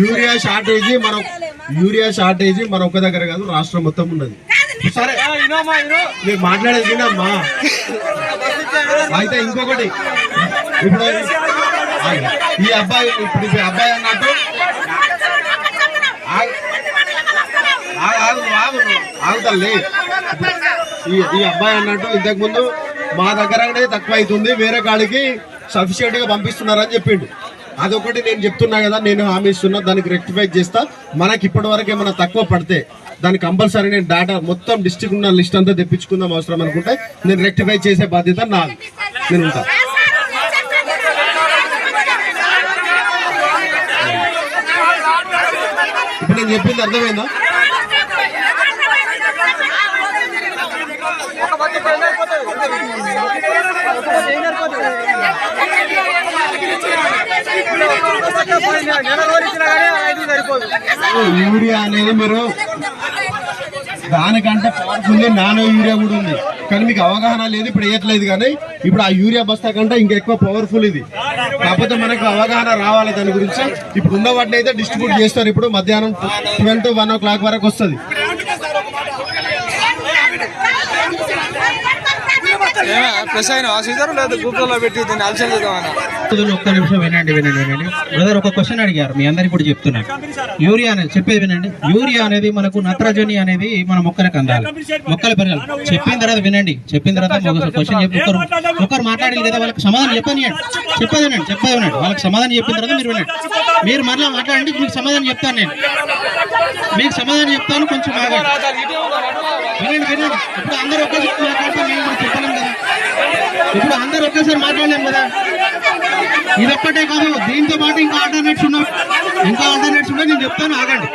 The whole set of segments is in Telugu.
యూరియా షార్టేజ్ మనం యూరియా షార్టేజ్ మన ఒక్క దగ్గర కాదు రాష్ట్రం మొత్తం ఉన్నది. సరే. మీరు మాట్లాడేది వినమ్మా. అయితే ఇంకొకటి. ఇప్పుడు ఈ అబ్బాయి ఇప్పుడు ఈ అబ్బాయి అన్నట్టు ఆగు, ఆగు, ఆగు, ఆగు, ఆగుతల్లి ఈ ఈ అబ్బాయి అన్నట్టు ఇంతకు ముందు మా దగ్గరనే తక్కువ అవుతుంది వేరే కాడికి సఫిషియెంట్గా పంపిస్తున్నారని చెప్పిండు. అదొకటి నేను చెప్తున్నా కదా నేను హామీ ఇస్తున్నా దానికి రెక్టిఫై చేస్తా. మనకి ఇప్పటి వరకు ఏమైనా తక్కువ పడితే దానికి కంపల్సరీ నేను డేటా మొత్తం డిస్టిక్ ఉన్న లిస్ట్ అంతా తెప్పించుకుందాం అవసరం అనుకుంటే నేను రెక్టిఫై చేసే బాధ్యత నా నేను ఉంటా. ఇప్పుడు నేను చెప్పింది అర్థమైందా? యూరియా అనేది మీరు దానికంటే పవర్ఫుల్ నానో యూరియా కూడా ఉంది. కానీ మీకు అవగాహన లేదు ఇప్పుడు వేయట్లేదు కానీ ఇప్పుడు ఆ యూరియా బస్తా కంటే ఇంకా ఎక్కువ పవర్ఫుల్ ఇది. కాకపోతే మనకు అవగాహన రావాలి దాని గురించి. ఇప్పుడు ఉన్న వాటిని అయితే డిస్ట్రిబ్యూట్ చేస్తారు ఇప్పుడు మధ్యాహ్నం twelve to one o'clock వరకు వస్తుంది ప్రెస్ అయినా సీజర్ లేదా గూగుల్లో పెట్టి దీన్ని అలసలు చేద్దామన్నా. ఒక్క నిమిషం వినండి వినండి వినండి. బ్రదర్ ఒక క్వశ్చన్ అడిగారు. మీ అందరికి కూడా చెప్తున్నాను. యూరియా అనేది చెప్పేది వినండి. యూరియా అనేది మనకు నత్రజని అనేది మన మొక్కలకు అందాలి. మొక్కల పెరగాలి. చెప్పిన తర్వాత వినండి. చెప్పిన తర్వాత క్వశ్చన్ చెప్పి ఒకరు ఒకరు మాట్లాడాలి కదా వాళ్ళకి సమాధానం చెప్పనియండి. చెప్పేది వినండి చెప్పేది వినండి. వాళ్ళకి సమాధానం చెప్పిన తర్వాత మీరు వినండి. మీరు మరలా మాట్లాడండి మీకు సమాధానం చెప్తాను నేను. మీకు సమాధానం చెప్తాను కొంచెం ఆగండి వినండి వినండి. ఇప్పుడు అందరూ ఒకేసారి మాట్లాడితే మేము చెప్పలేము కదా. ఇప్పుడు అందరూ ఒకేసారి మాట్లాడలేము కదా. ఇది ఒక్కటే కాదు దీంతో పాటు ఇంకా ఆల్టర్నేట్స్ ఉన్నాయి ఇంకా ఆల్టర్నేట్స్ ఉన్నాయి నేను చెప్తాను ఆగండి.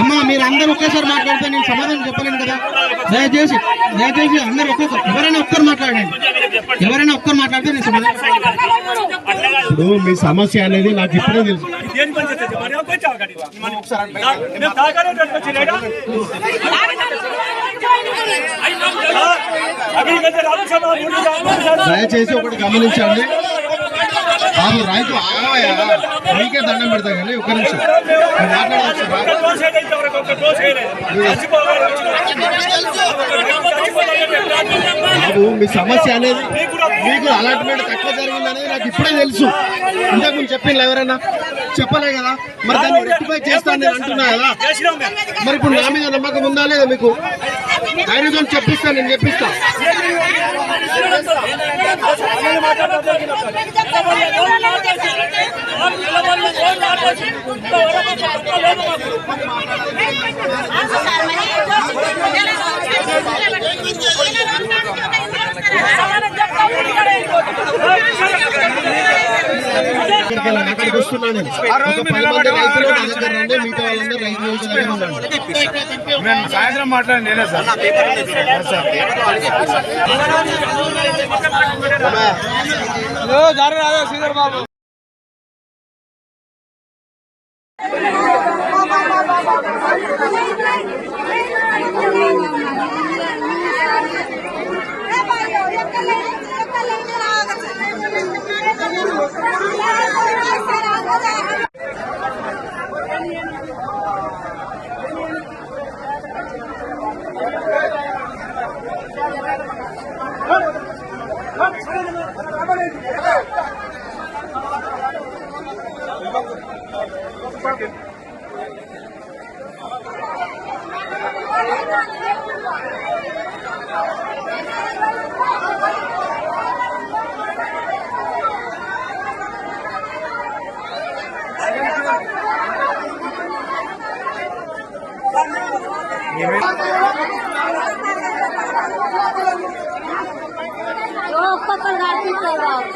అమ్మా మీరు అందరూ ఒకేసారి మాట్లాడితే నేను సమాధానం చెప్పలేను కదా. దయచేసి దయచేసి అందరూ ఒక్కొక్క ఎవరైనా ఒక్కరు మాట్లాడండి. ఎవరైనా ఒక్కరు మాట్లాడితే నేను సమాధానం ఇప్పుడు మీ సమస్య అనేది నాకు ఇప్పుడే తెలుసు. మరి. దయచేసి ఒకటి గమనించండి. బాబు రైతు ఆగవయ్యా మీకే దండం పెడతా కానీ ఒక నిమిషం. మీరు. బాబు మీ సమస్య అనేది మీకు అలాట్మెంట్ తక్కువ జరిగిందనేది నాకు ఇప్పుడే తెలుసు. ఇంతకు ముందు చెప్పింది ఎవరైనా? చెప్పలే కదా. మరి దాన్ని రెక్టిఫై చేస్తాను నేను అంటున్నా కదా. మరి ఇప్పుడు నా మీద నమ్మకం ఉందా లేదా మీకు? ధైర్యం చెప్పిస్తా నేను చెప్పిస్తా. ఇక్కడికి వెళ్ళండి, అక్కడికి వస్తున్నా నేను ఒక పది మంది రైతులు నా దగ్గర రండి మిగతా వాళ్ళందరూ రైతు దగ్గర ఉండండి నేను సాయంత్రం మాట్లాడి నేనే సార్. జారీ రాదా శ్రీధర్ బాబు. लोग पकड़ रहा है